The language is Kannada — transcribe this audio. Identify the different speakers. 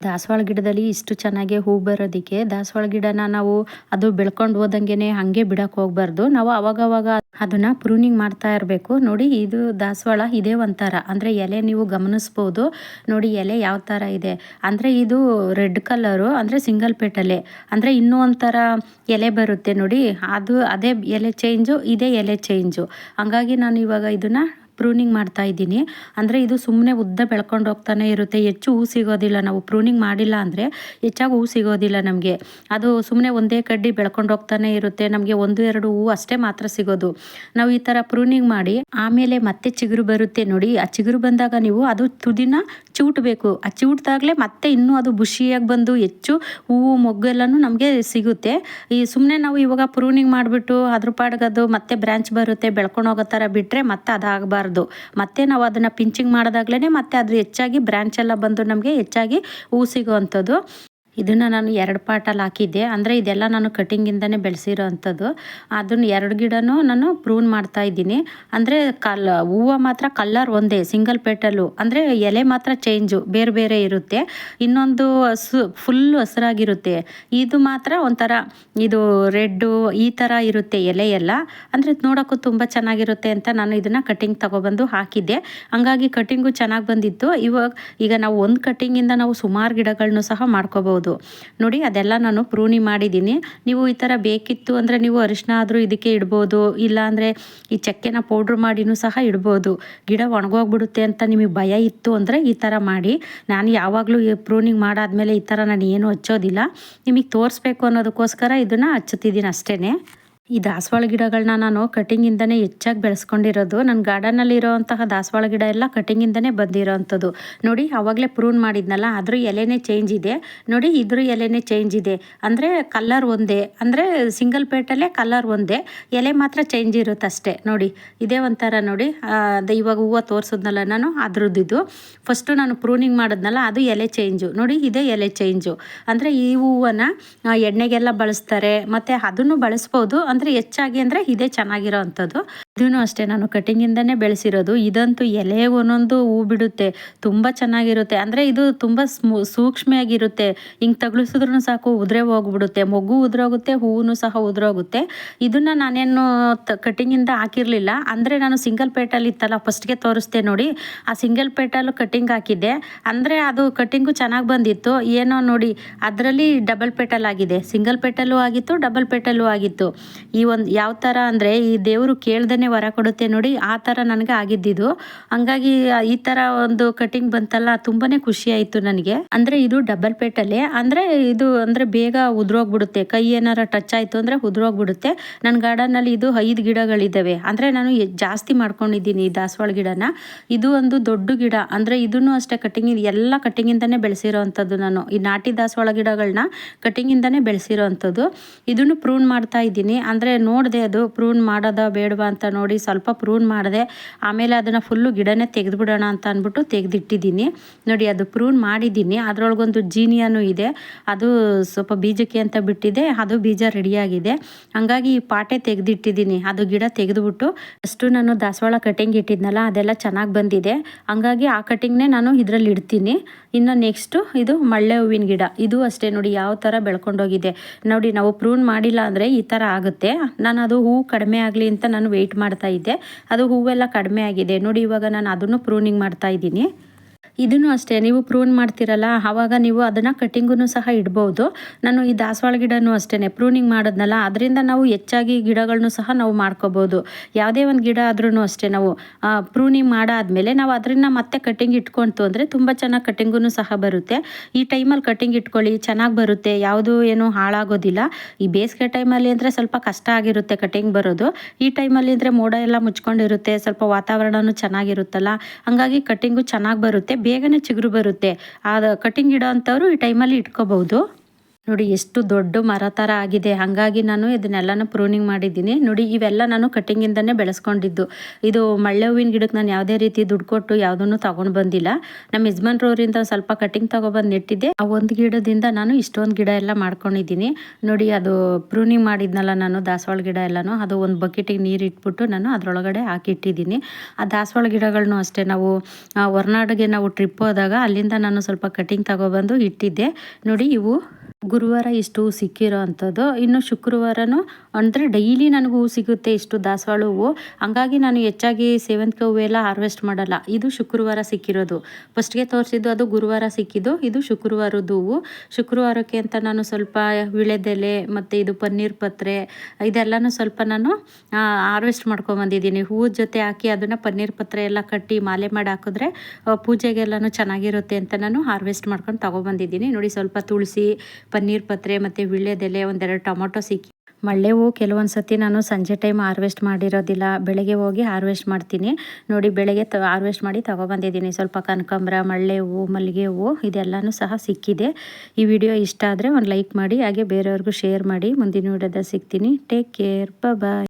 Speaker 1: ದಾಸವಾಳ ಗಿಡದಲ್ಲಿ ಇಷ್ಟು ಚೆನ್ನಾಗಿ ಹೂ ಬರೋದಕ್ಕೆ ದಾಸವಾಳ ಗಿಡನ ನಾವು ಅದು ಬೆಳ್ಕೊಂಡು ಹೋದಂಗೆನೆ ಹಾಗೆ ಬಿಡಕ್ಕೆ ಹೋಗ್ಬಾರ್ದು. ನಾವು ಅವಾಗವಾಗ ಅದನ್ನ ಪ್ರೂನಿಂಗ್ ಮಾಡ್ತಾ ಇರಬೇಕು. ನೋಡಿ ಇದು ದಾಸವಾಳ ಇದೇ ಒಂಥರ. ಅಂದರೆ ಎಲೆ ನೀವು ಗಮನಿಸ್ಬೋದು. ನೋಡಿ ಎಲೆ ಯಾವ ಥರ ಇದೆ. ಅಂದರೆ ಇದು ರೆಡ್ ಕಲರು, ಅಂದರೆ ಸಿಂಗಲ್ ಪೇಟಲೆ ಅಂದರೆ ಇನ್ನೂ ಒಂಥರ ಎಲೆ ಬರುತ್ತೆ ನೋಡಿ. ಅದು ಅದೇ ಎಲೆ ಚೇಂಜು ಇದೇ ಎಲೆ ಚೇಂಜು ಹಂಗಾಗಿ ನಾನು ಇವಾಗ ಇದನ್ನು ಪ್ರೂನಿಂಗ್ ಮಾಡ್ತಾ ಇದ್ದೀನಿ. ಅಂದರೆ ಇದು ಸುಮ್ಮನೆ ಉದ್ದ ಬೆಳ್ಕೊಂಡು ಹೋಗ್ತಾನೆ ಇರುತ್ತೆ. ಹೆಚ್ಚು ಹೂ ಸಿಗೋದಿಲ್ಲ. ನಾವು ಪ್ರೂನಿಂಗ್ ಮಾಡಿಲ್ಲ ಅಂದರೆ ಹೆಚ್ಚಾಗಿ ಹೂ ಸಿಗೋದಿಲ್ಲ ನಮಗೆ. ಅದು ಸುಮ್ಮನೆ ಒಂದೇ ಕಡ್ಡಿ ಬೆಳ್ಕೊಂಡು ಹೋಗ್ತಾನೆ ಇರುತ್ತೆ. ನಮಗೆ ಒಂದು, ಎರಡು ಹೂ ಅಷ್ಟೇ ಮಾತ್ರ ಸಿಗೋದು. ನಾವು ಈ ಥರ ಪ್ರೂನಿಂಗ್ ಮಾಡಿ ಆಮೇಲೆ ಮತ್ತೆ ಚಿಗುರು ಬರುತ್ತೆ ನೋಡಿ. ಆ ಚಿಗುರು ಬಂದಾಗ ನೀವು ಅದು ತುದಿನ ಚಿವುಟ್ಬೇಕು ಆ ಚಿವುಟ್ದಾಗಲೇ ಮತ್ತೆ ಇನ್ನೂ ಅದು ಬುಷಿಯಾಗಿ ಬಂದು ಹೆಚ್ಚು ಹೂವು, ಮೊಗ್ಗೆಲ್ಲನೂ ನಮಗೆ ಸಿಗುತ್ತೆ. ಈ ಸುಮ್ಮನೆ ನಾವು ಇವಾಗ ಪ್ರೂನಿಂಗ್ ಮಾಡಿಬಿಟ್ಟು ಅದ್ರ ಪಾಡ್ಗದು ಮತ್ತೆ ಬ್ರ್ಯಾಂಚ್ ಬರುತ್ತೆ, ಬೆಳ್ಕೊಂಡು ಹೋಗೋ ಥರ ಬಿಟ್ಟರೆ ಮತ್ತೆ ಅದಾಗಬಾರ್ದು. ಮತ್ತೆ ನಾವು ಅದನ್ನು ಪಿಂಚಿಂಗ್ ಮಾಡಿದಾಗ್ಲೇ ಮತ್ತೆ ಅದು ಹೆಚ್ಚಾಗಿ ಬ್ರ್ಯಾಂಚ್ ಎಲ್ಲ ಬಂದು ನಮಗೆ ಹೆಚ್ಚಾಗಿ ಹೂ ಸಿಗುವಂಥದ್ದು. ಇದನ್ನು ನಾನು ಎರಡು ಪಾಟಲ್ಲಿ ಹಾಕಿದ್ದೆ. ಅಂದರೆ ಇದೆಲ್ಲ ನಾನು ಕಟಿಂಗಿಂದನೇ ಬೆಳೆಸಿರೋ ಅಂಥದ್ದು ಅದನ್ನು ಎರಡು ಗಿಡನೂ ನಾನು ಪ್ರೂನ್ ಮಾಡ್ತಾ ಇದ್ದೀನಿ. ಅಂದರೆ ಕಲ್, ಹೂವು ಮಾತ್ರ ಕಲ್ಲರ್ ಒಂದೇ ಸಿಂಗಲ್ ಪೇಟಲ್ಲು ಅಂದರೆ ಎಲೆ ಮಾತ್ರ ಚೇಂಜು ಬೇರೆ ಬೇರೆ ಇರುತ್ತೆ. ಇನ್ನೊಂದು ಹಸು ಫುಲ್ ಹಸಿರಾಗಿರುತ್ತೆ. ಇದು ಮಾತ್ರ ಒಂಥರ, ಇದು ರೆಡ್ಡು ಈ ಥರ ಇರುತ್ತೆ ಎಲೆ ಎಲ್ಲ ಅಂದರೆ ನೋಡೋಕ್ಕೂ ತುಂಬ ಚೆನ್ನಾಗಿರುತ್ತೆ ಅಂತ ನಾನು ಇದನ್ನು ಕಟಿಂಗ್ ತಗೊಬಂದು ಹಾಕಿದ್ದೆ. ಹಂಗಾಗಿ ಕಟಿಂಗು ಚೆನ್ನಾಗಿ ಬಂದಿತ್ತು. ಇವಾಗ, ಈಗ ನಾವು ಒಂದು ಕಟಿಂಗಿಂದ ನಾವು ಸುಮಾರು ಗಿಡಗಳನ್ನೂ ಸಹ ಮಾಡ್ಕೋಬೋದು. ನೋಡಿ, ಅದೆಲ್ಲ ನಾನು ಪ್ರೂನಿ ಮಾಡಿದ್ದೀನಿ. ನೀವು ಈ ಥರ ಬೇಕಿತ್ತು ಅಂದರೆ ನೀವು ಅರಿಶಿನ ಆದರೂ ಇದಕ್ಕೆ ಇಡ್ಬೋದು. ಇಲ್ಲಾಂದರೆ ಈ ಚಕ್ಕೆನ ಪೌಡ್ರ್ ಮಾಡಿನೂ ಸಹ ಇಡ್ಬೋದು. ಗಿಡ ಒಣಗೋಗ್ಬಿಡುತ್ತೆ ಅಂತ ನಿಮಗೆ ಭಯ ಇತ್ತು ಅಂದರೆ ಈ ಥರ ಮಾಡಿ. ನಾನು ಯಾವಾಗಲೂ ಪ್ರೂನಿಂಗ್ ಮಾಡಾದ್ಮೇಲೆ ಈ ಥರ ನಾನು ಏನು ಹಚ್ಚೋದಿಲ್ಲ. ನಿಮಗೆ ತೋರಿಸ್ಬೇಕು ಅನ್ನೋದಕ್ಕೋಸ್ಕರ ಇದನ್ನು ಹಚ್ಚುತ್ತಿದ್ದೀನಿ ಅಷ್ಟೇ ಈ ದಾಸವಾಳ ಗಿಡಗಳನ್ನ ನಾನು ಕಟಿಂಗಿಂದನೇ ಹೆಚ್ಚಾಗಿ ಬೆಳೆಸ್ಕೊಂಡಿರೋದು. ನನ್ನ ಗಾರ್ಡನಲ್ಲಿ ಇರೋವಂತಹ ದಾಸವಾಳ ಗಿಡ ಎಲ್ಲ ಕಟಿಂಗಿಂದನೇ ಬಂದಿರೋವಂಥದ್ದು ನೋಡಿ ಆವಾಗಲೇ ಪ್ರೂನ್ ಮಾಡಿದ್ನಲ್ಲ ಅದ್ರ ಎಲೆನೇ ಚೇಂಜ್ ಇದೆ. ನೋಡಿ, ಇದ್ರ ಎಲೆನೇ ಚೇಂಜ್ ಇದೆ. ಅಂದರೆ ಕಲ್ಲರ್ ಒಂದೇ. ಅಂದರೆ ಸಿಂಗಲ್ ಪೇಟಲ್ಲೇ ಕಲ್ಲರ್ ಒಂದೇ. ಎಲೆ ಮಾತ್ರ ಚೇಂಜ್ ಇರುತ್ತೆ ಅಷ್ಟೇ ನೋಡಿ, ಇದೇ ಒಂಥರ ನೋಡಿ. ಅದು ಇವಾಗ ಹೂವು ತೋರಿಸಿದ್ನಲ್ಲ ನಾನು ಅದ್ರದ್ದು ಫಸ್ಟು ನಾನು ಪ್ರೂನಿಂಗ್ ಮಾಡಿದ್ನಲ್ಲ, ಅದು ಎಲೆ ಚೇಂಜು ನೋಡಿ, ಇದೇ ಎಲೆ ಚೇಂಜು ಅಂದರೆ ಈ ಹೂವನ್ನ ಎಣ್ಣೆಗೆಲ್ಲ ಬಳಸ್ತಾರೆ. ಮತ್ತು ಅದನ್ನು ಬಳಸ್ಬೋದು. ಅಂದರೆ ಹೆಚ್ಚಾಗಿ ಅಂದರೆ ಇದೇ ಚೆನ್ನಾಗಿರೋ ಅಂಥದ್ದು. ಇದೂ ಅಷ್ಟೇ, ನಾನು ಕಟಿಂಗಿಂದನೇ ಬೆಳೆಸಿರೋದು. ಇದಂತೂ ಎಲೆ ಒಂದೊಂದು ಹೂ ಬಿಡುತ್ತೆ. ತುಂಬ ಚೆನ್ನಾಗಿರುತ್ತೆ. ಅಂದರೆ ಇದು ತುಂಬ ಸ್ಮೂ ಸೂಕ್ಷ್ಮೆಯಾಗಿರುತ್ತೆ ಹಿಂಗೆ ತಗ್ಲಿಸಿದ್ರೂ ಸಾಕು, ಉದುರೆ ಹೋಗ್ಬಿಡುತ್ತೆ. ಮಗು ಉದುರೋಗುತ್ತೆ, ಹೂವು ಸಹ ಉದುರೋಗುತ್ತೆ. ಇದನ್ನು ನಾನೇನು ಕಟಿಂಗಿಂದ ಹಾಕಿರಲಿಲ್ಲ. ಅಂದರೆ ನಾನು ಸಿಂಗಲ್ ಪೇಟಲ್ಲಿ ಇತ್ತಲ್ಲ ಫಸ್ಟ್ಗೆ ತೋರಿಸ್ದೆ ನೋಡಿ. ಆ ಸಿಂಗಲ್ ಪೇಟಲ್ಲೂ ಕಟಿಂಗ್ ಹಾಕಿದ್ದೆ. ಅಂದರೆ ಅದು ಕಟಿಂಗು ಚೆನ್ನಾಗಿ ಬಂದಿತ್ತು. ಏನೋ ನೋಡಿ, ಅದರಲ್ಲಿ ಡಬಲ್ ಪೇಟಲ್ ಆಗಿದೆ ಸಿಂಗಲ್ ಪೇಟಲ್ಲೂ ಆಗಿತ್ತು ಡಬಲ್ ಪೇಟಲ್ಲೂ ಆಗಿತ್ತು. ಈ ಒಂದು ಯಾವ ಥರ ಅಂದರೆ ಈ ದೇವರು ಕೇಳ್ದೇ ವರ ಕೊಡುತ್ತೆ ನೋಡಿ ಆ ಥರ ನನಗೆ ಆಗಿದ್ದಿದ್ದು ಹಂಗಾಗಿ ಈ ಥರ ಒಂದು ಕಟಿಂಗ್ ಬಂತಲ್ಲ ತುಂಬಾ ಖುಷಿ ಆಯಿತು ನನಗೆ. ಅಂದರೆ ಇದು ಡಬಲ್ ಪೇಟಲ್ಲಿ. ಅಂದರೆ ಇದು ಅಂದರೆ ಬೇಗ ಉದುರೋಗ್ಬಿಡುತ್ತೆ. ಕೈ ಏನಾರ ಟಚ್ ಆಯಿತು ಅಂದರೆ ಉದುರೋಗ್ಬಿಡುತ್ತೆ. ನನ್ನ ಗಾರ್ಡನಲ್ಲಿ ಇದು ಐದು ಗಿಡಗಳಿದ್ದಾವೆ ಅಂದರೆ ನಾನು ಜಾಸ್ತಿ ಮಾಡ್ಕೊಂಡಿದ್ದೀನಿ ಈ ದಾಸವಾಳ ಗಿಡನ. ಇದು ಒಂದು ದೊಡ್ಡ ಗಿಡ. ಅಂದರೆ ಇದನ್ನು ಅಷ್ಟೇ ಕಟಿಂಗ್ ಎಲ್ಲ ಕಟಿಂಗಿಂದನೇ ಬೆಳೆಸಿರೋ ಅಂಥದ್ದು ನಾನು. ಈ ನಾಟಿ ದಾಸವಾಳ ಗಿಡಗಳನ್ನ ಕಟಿಂಗಿಂದನೇ ಬೆಳೆಸಿರೋ ಅಂಥದ್ದು ಇದನ್ನು ಪ್ರೂನ್ ಮಾಡ್ತಾ ಇದ್ದೀನಿ. ಅಂದರೆ ನೋಡಿದೆ ಅದು ಪ್ರೂನ್ ಮಾಡೋದ ಬೇಡವಾ ಅಂತ ನೋಡಿ ಸ್ವಲ್ಪ ಪ್ರೂನ್ ಮಾಡಿದೆ. ಆಮೇಲೆ ಅದನ್ನು ಫುಲ್ಲು ಗಿಡನೇ ತೆಗೆದುಬಿಡೋಣ ಅಂತ ಅಂದ್ಬಿಟ್ಟು ತೆಗೆದಿಟ್ಟಿದ್ದೀನಿ. ನೋಡಿ, ಅದು ಪ್ರೂನ್ ಮಾಡಿದ್ದೀನಿ. ಅದರೊಳಗೊಂದು ಜೀನಿಯಾನು ಇದೆ. ಅದು ಸ್ವಲ್ಪ ಬೀಜಕ್ಕೆ ಅಂತ ಬಿಟ್ಟಿದೆ. ಅದು ಬೀಜ ರೆಡಿಯಾಗಿದೆ ಹಂಗಾಗಿ ಈ ಪಾಟೆ ತೆಗೆದಿಟ್ಟಿದ್ದೀನಿ. ಅದು ಗಿಡ ತೆಗೆದುಬಿಟ್ಟು ಅಷ್ಟು ನಾನು ದಾಸವಾಳ ಕಟಿಂಗ್ ಇಟ್ಟಿದ್ನಲ್ಲ, ಅದೆಲ್ಲ ಚೆನ್ನಾಗಿ ಬಂದಿದೆ. ಹಂಗಾಗಿ ಆ ಕಟಿಂಗ್ನೇ ನಾನು ಇದರಲ್ಲಿ ಇಡ್ತೀನಿ. ಇನ್ನು ನೆಕ್ಸ್ಟು ಇದು ಮಳ್ಳೆ ಹೂವಿನ ಗಿಡ. ಇದು ಅಷ್ಟೇ ನೋಡಿ, ಯಾವ ಥರ ಬೆಳ್ಕೊಂಡೋಗಿದೆ. ನೋಡಿ, ನಾವು ಪ್ರೂನ್ ಮಾಡಿಲ್ಲ ಅಂದರೆ ಈ ಥರ ಆಗುತ್ತೆ. ನಾನು ಅದು ಹೂವು ಕಡಿಮೆ ಆಗಲಿ ಅಂತ ನಾನು ವೆಯ್ಟ್ ಮಾಡ್ತಾ ಇದ್ದೆ. ಅದು ಹೂವೆಲ್ಲ ಕಡಿಮೆ ಆಗಿದೆ. ನೋಡಿ ಇವಾಗ ನಾನು ಅದನ್ನು ಪ್ರೂನಿಂಗ್ ಮಾಡ್ತಾ ಇದ್ದೀನಿ. ಇದನ್ನು ಅಷ್ಟೇ, ನೀವು ಪ್ರೂನ್ ಮಾಡ್ತೀರಲ್ಲ, ಆವಾಗ ನೀವು ಅದನ್ನು ಕಟ್ಟಿಂಗೂ ಸಹ ಇಡ್ಬೋದು. ನಾನು ಈ ದಾಸವಾಳ ಗಿಡನೂ ಅಷ್ಟೇ ಪ್ರೂನಿಂಗ್ ಮಾಡೋದ್ನಲ್ಲ, ಅದರಿಂದ ನಾವು ಹೆಚ್ಚಾಗಿ ಗಿಡಗಳನ್ನು ಸಹ ನಾವು ಮಾಡ್ಕೋಬೋದು. ಯಾವುದೇ ಒಂದು ಗಿಡ ಆದ್ರೂ ಅಷ್ಟೇ ನಾವು ಪ್ರೂನಿಂಗ್ ಮಾಡಾದ್ಮೇಲೆ ನಾವು ಅದರಿಂದ ಮತ್ತೆ ಕಟ್ಟಿಂಗ್ ಇಟ್ಕೊಂತು ಅಂದರೆ ತುಂಬ ಚೆನ್ನಾಗಿ ಕಟ್ಟಿಂಗೂ ಸಹ ಬರುತ್ತೆ. ಈ ಟೈಮಲ್ಲಿ ಕಟ್ಟಿಂಗ್ ಇಟ್ಕೊಳ್ಳಿ, ಚೆನ್ನಾಗಿ ಬರುತ್ತೆ, ಯಾವುದು ಏನು ಹಾಳಾಗೋದಿಲ್ಲ. ಈ ಬೇಸಿಗೆ ಟೈಮಲ್ಲಿ ಅಂದರೆ ಸ್ವಲ್ಪ ಕಷ್ಟ ಆಗಿರುತ್ತೆ ಕಟ್ಟಿಂಗ್ ಬರೋದು. ಈ ಟೈಮಲ್ಲಿ ಅಂದರೆ ಮೋಡ ಎಲ್ಲ ಮುಚ್ಕೊಂಡಿರುತ್ತೆ, ಸ್ವಲ್ಪ ವಾತಾವರಣವೂ ಚೆನ್ನಾಗಿರುತ್ತಲ್ಲ. ಹಾಗಾಗಿ ಕಟ್ಟಿಂಗು ಚೆನ್ನಾಗಿ ಬರುತ್ತೆ. ಬೇಗನೆ ಚಿಗುರು ಬರುತ್ತೆ. ಆ ಕಟಿಂಗ್ ಇಡೋ ಅಂಥವ್ರು ಈ ಟೈಮಲ್ಲಿ ಇಟ್ಕೋಬಹುದು. ನೋಡಿ, ಎಷ್ಟು ದೊಡ್ಡ ಮರ ಥರ ಆಗಿದೆ. ಹಾಗಾಗಿ ನಾನು ಇದನ್ನೆಲ್ಲನೂ ಪ್ರೂನಿಂಗ್ ಮಾಡಿದ್ದೀನಿ. ನೋಡಿ, ಇವೆಲ್ಲ ನಾನು ಕಟ್ಟಿಂಗಿಂದನೇ ಬೆಳೆಸ್ಕೊಂಡಿದ್ದು. ಇದು ಮಳ್ಳೆ ಹೂವಿನ ಗಿಡಕ್ಕೆ ನಾನು ಯಾವುದೇ ರೀತಿ ದುಡ್ಡು ಕೊಟ್ಟು ಯಾವುದನ್ನು ತಗೊಂಡು ಬಂದಿಲ್ಲ. ನಮ್ಮ ಯಜಮಾನ್ರವರಿಂದ ಸ್ವಲ್ಪ ಕಟ್ಟಿಂಗ್ ತೊಗೊಬಂದು ನೆಟ್ಟಿದ್ದೆ. ಆ ಒಂದು ಗಿಡದಿಂದ ನಾನು ಇಷ್ಟೊಂದು ಗಿಡ ಎಲ್ಲ ಮಾಡ್ಕೊಂಡಿದ್ದೀನಿ. ನೋಡಿ, ಅದು ಪ್ರೂನಿಂಗ್ ಮಾಡಿದ್ನಲ್ಲ ನಾನು, ದಾಸವಾಳ ಗಿಡ ಎಲ್ಲನೂ. ಅದು ಒಂದು ಬಕೆಟಿಗೆ ನೀರು ಇಟ್ಬಿಟ್ಟು ನಾನು ಅದರೊಳಗಡೆ ಹಾಕಿಟ್ಟಿದ್ದೀನಿ. ಆ ದಾಸವಾಳ ಗಿಡಗಳನ್ನು ಅಷ್ಟೇ, ನಾವು ಹೊರನಾಡಿಗೆ ನಾವು ಟ್ರಿಪ್ ಹೋದಾಗ ಅಲ್ಲಿಂದ ನಾನು ಸ್ವಲ್ಪ ಕಟ್ಟಿಂಗ್ ತಗೊಬಂದು ಇಟ್ಟಿದ್ದೆ. ನೋಡಿ, ಇವು ಗುರುವಾರ ಇಷ್ಟು ಹೂ ಸಿಕ್ಕಿರೋ ಅಂಥದ್ದು. ಇನ್ನು ಶುಕ್ರವಾರನೂ ಅಂದರೆ ಡೈಲಿ ನನಗೆ ಹೂ ಸಿಗುತ್ತೆ ಇಷ್ಟು ದಾಸವಾಳ ಹೂವು. ಹಂಗಾಗಿ ನಾನು ಹೆಚ್ಚಾಗಿ ಸೇವಂತಿಗೆ ಹೂವೆಲ್ಲ ಹಾರ್ವೆಸ್ಟ್ ಮಾಡಲ್ಲ. ಇದು ಶುಕ್ರವಾರ ಸಿಕ್ಕಿರೋದು. ಫಸ್ಟ್ಗೆ ತೋರಿಸಿದ್ದು ಅದು ಗುರುವಾರ ಸಿಕ್ಕಿದ್ದು. ಇದು ಶುಕ್ರವಾರದ ಹೂವು. ಶುಕ್ರವಾರಕ್ಕೆ ಅಂತ ನಾನು ಸ್ವಲ್ಪ ವಿಳೆದೆಲೆ ಮತ್ತು ಇದು ಪನ್ನೀರ್ ಪತ್ರೆ, ಇದೆಲ್ಲನೂ ಸ್ವಲ್ಪ ನಾನು ಹಾರ್ವೆಸ್ಟ್ ಮಾಡ್ಕೊಂಬಂದಿದ್ದೀನಿ ಹೂವು ಜೊತೆ ಹಾಕಿ ಅದನ್ನು ಪನ್ನೀರ್ ಪತ್ರೆ ಎಲ್ಲ ಕಟ್ಟಿ ಮಾಲೆ ಮಾಡಿ ಹಾಕಿದ್ರೆ ಪೂಜೆಗೆಲ್ಲನೂ ಚೆನ್ನಾಗಿರುತ್ತೆ ಅಂತ ನಾನು ಹಾರ್ವೆಸ್ಟ್ ಮಾಡ್ಕೊಂಡು ತೊಗೊಬಂದಿದ್ದೀನಿ ನೋಡಿ ಸ್ವಲ್ಪ ತುಳಸಿ ಪನ್ನೀರ್ ಪತ್ರೆ ಮತ್ತು ವಿಳ್ಯದೆಲೆ ಒಂದೆರಡು ಟೊಮೊಟೊ ಸಿಕ್ಕಿ. ಮಳ್ಳೆ ಹೂವು ಕೆಲವೊಂದು ಸತಿ ನಾನು ಸಂಜೆ ಟೈಮ್ ಹಾರ್ವೆಸ್ಟ್ ಮಾಡಿರೋದಿಲ್ಲ. ಬೆಳಗ್ಗೆ ಹೋಗಿ ಹಾರ್ವೆಸ್ಟ್ ಮಾಡ್ತೀನಿ. ನೋಡಿ ಬೆಳಗ್ಗೆ ತ ಹಾರ್ವೆಸ್ಟ್ ಮಾಡಿ ತಗೊಬಂದಿದ್ದೀನಿ. ಸ್ವಲ್ಪ ಕನಕಾಂಬ್ರ, ಮಳ್ಳೆ ಹೂವು ಮಲ್ಲಿಗೆ ಹೂವು ಇದೆಲ್ಲನೂ ಸಹ ಸಿಕ್ಕಿದೆ. ಈ ವಿಡಿಯೋ ಇಷ್ಟ ಆದರೆ ಒಂದು ಲೈಕ್ ಮಾಡಿ, ಹಾಗೆ ಬೇರೆಯವ್ರಿಗೂ ಶೇರ್ ಮಾಡಿ. ಮುಂದಿನ ವಿಡಿಯೋದ ಸಿಗ್ತೀನಿ. Take care bye